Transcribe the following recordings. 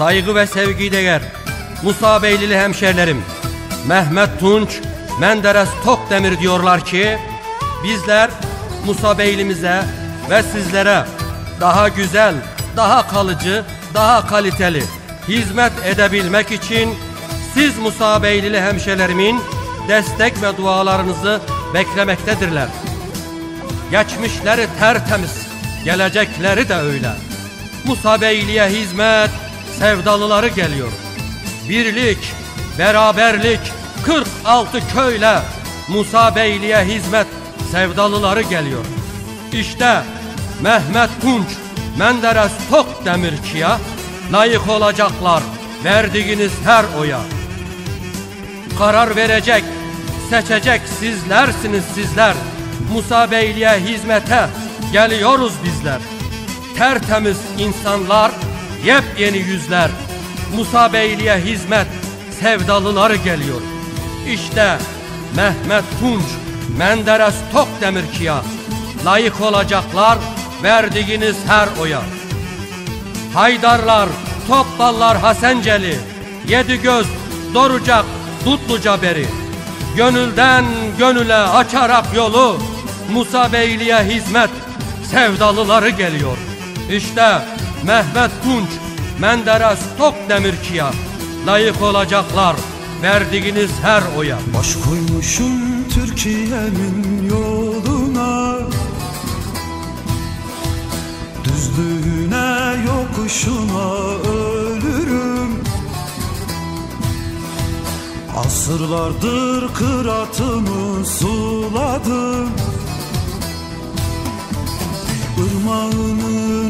Saygı ve sevgi değer Musa Beylili hemşerilerim Mehmet Tunç, Menderes Tokdemir diyorlar ki bizler Musa Beylimize ve sizlere daha güzel, daha kalıcı, daha kaliteli hizmet edebilmek için siz Musa Beylili hemşerilerimin destek ve dualarınızı beklemektedirler. Geçmişleri tertemiz, gelecekleri de öyle. Musa Beyli'ye hizmet, sevdalıları geliyor. Birlik, beraberlik, 46 köyle Musa Beyli'ye hizmet, sevdalıları geliyor. İşte Mehmet Tunç, Menderes Tok Demirçi'ye layık olacaklar verdiğiniz her oya. Karar verecek, seçecek sizlersiniz sizler. Musa Beyli'ye hizmete geliyoruz bizler. Tertemiz insanlar, yepyeni yüzler. Musa Beyli'ye hizmet sevdalıları geliyor. İşte Mehmet Tunç, Menderes Tokdemirki'ye layık olacaklar verdiğiniz her oya. Haydarlar, Topballar Hasenceli, Yedi Göz, Dorucak, Dutluca beri. Gönülden gönüle açarak yolu Musa Beyli'ye hizmet sevdalıları geliyor. İşte Mehmet Tunç, Menderes Tokdemirki'ye layık olacaklar verdiğiniz her oya. Baş koymuşum Türkiye'nin yoluna. Düzlüğüne yokuşuna ölürüm. Asırlardır kıratımı suladım. Irmağının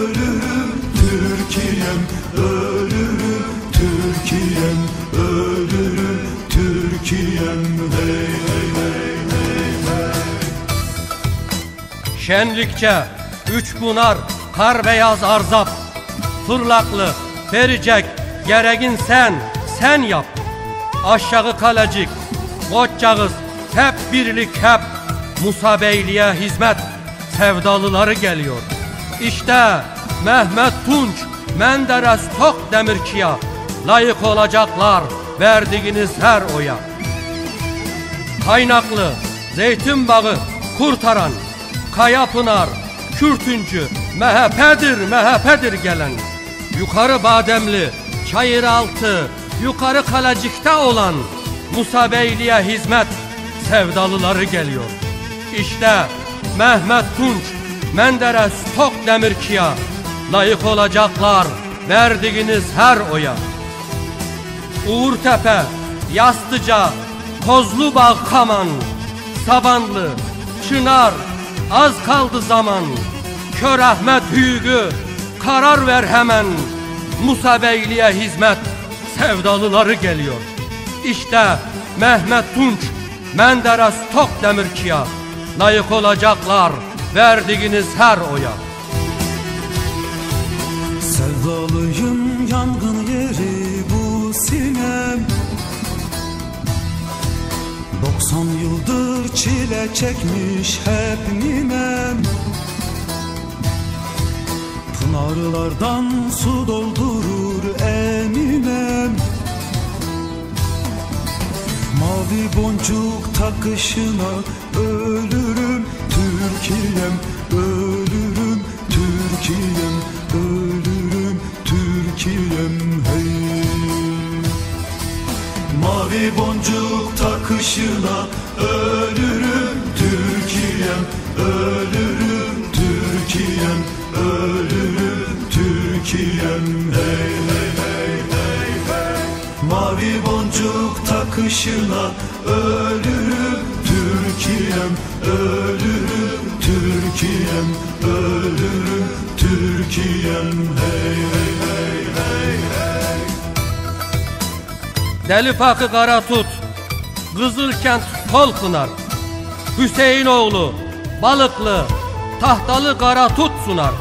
Türkiye'm ölürüm Türkiye'm ölürüm Türkiye'm. Hey hey hey hey hey. Şenlikçe üç bunar kar beyaz arzap. Fırlaklı vericek geregin sen sen yap. Aşağı kalecik Koçcağız hep birlik hep. Musa Beyli'ye hizmet sevdalıları geliyor. İşte Mehmet Tunç Menderes Tok Demirçi'ye layık olacaklar verdiğiniz her oya Kaynaklı, zeytin bağı, kurtaran, kaya pınar, kürtüncü, MHP'dir, MHP'dir gelen. Yukarı bademli, çayır altı, yukarı kalacıkta olan Musa Beyli'ye hizmet sevdalıları geliyor. İşte Mehmet Tunç, Menderes Tok Demirki'ye layık olacaklar verdiğiniz her oya. Uğurtepe, Yastıca, Kozlubağ Kaman, Sabanlı, Çınar, az kaldı zaman. Kör Ahmet Hügü, karar ver hemen. Musa Beyli'ye hizmet, sevdalıları geliyor. İşte Mehmet Tunç, Menderes Tokdemirki'ye layık olacaklar verdiğiniz her oya. Çekmiş hep ninem. Pınarlardan su doldurur eminem Mavi boncuk takışına ölürüm Türkiye'm ölürüm Türkiye'm ölürüm Türkiye'm hey. Mavi boncuk takışına ölürüm ölürüm Türkiye'm ölürüm Türkiye'm. Hey hey hey hey hey. Mavi boncuk takışına ölürüm Türkiye'm ölürüm Türkiye'm ölürüm Türkiye'm. Hey hey hey hey hey. Deli Fakı Kara Tut Kızılkent Kolpınar Hüseyinoğlu Balıklı Tahtalı Kara Tut sunar.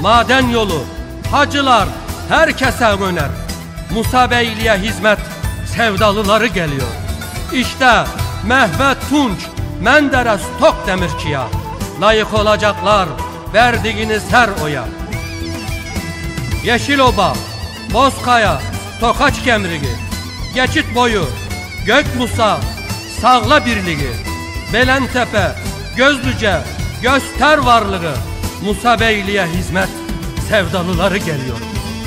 Maden yolu Hacılar herkese öner. Musa Beyli'ye hizmet sevdalıları geliyor. İşte Mehmet Tunç Menderes Tok Demirçi'ye. Layık olacaklar verdiğiniz her oya. Yeşiloba, Bozkaya, Tokaç Kemrigi, Geçit Boyu, Gök Musa, Sağla Birliği, Belentepe, Gözlüce, Göster Varlığı, Musa Beyli'ye hizmet sevdalıları geliyor.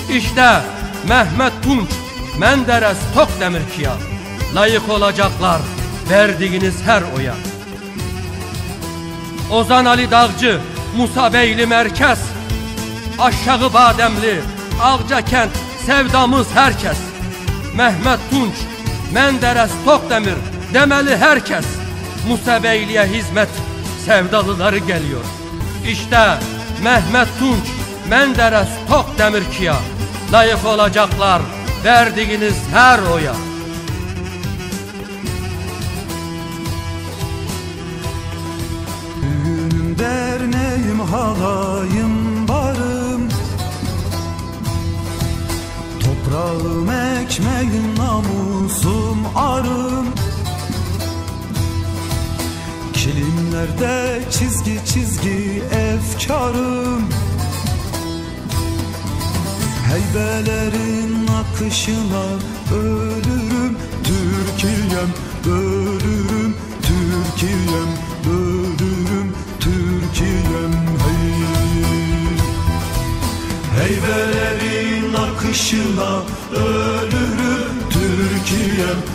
İşte Mehmet Tunç, Menderes Tok Demirkiya, layık olacaklar verdiğiniz her oya. Ozan Ali Dağcı, Musa Beyli Merkez, Aşağı Bademli, Ağca Kent, sevdamız herkes. Mehmet Tunç, Menderes Tokdemir, demeli herkes. Musa Beyli'ye hizmet, sevdalıları geliyor. İşte Mehmet Tunç, Menderes Tokdemir kiya, layık olacaklar verdiğiniz her oya. Düğünüm derneğim halayım barım Toprağım ekmeğim namusum arım Kilimlerde çizgi çizgi efkarım. Heybelerin akışına ölürüm Türkiye'm ölürüm Türkiye'm ölürüm Türkiye'm hey. Heybelerin akışına ölürüm Türkiye'm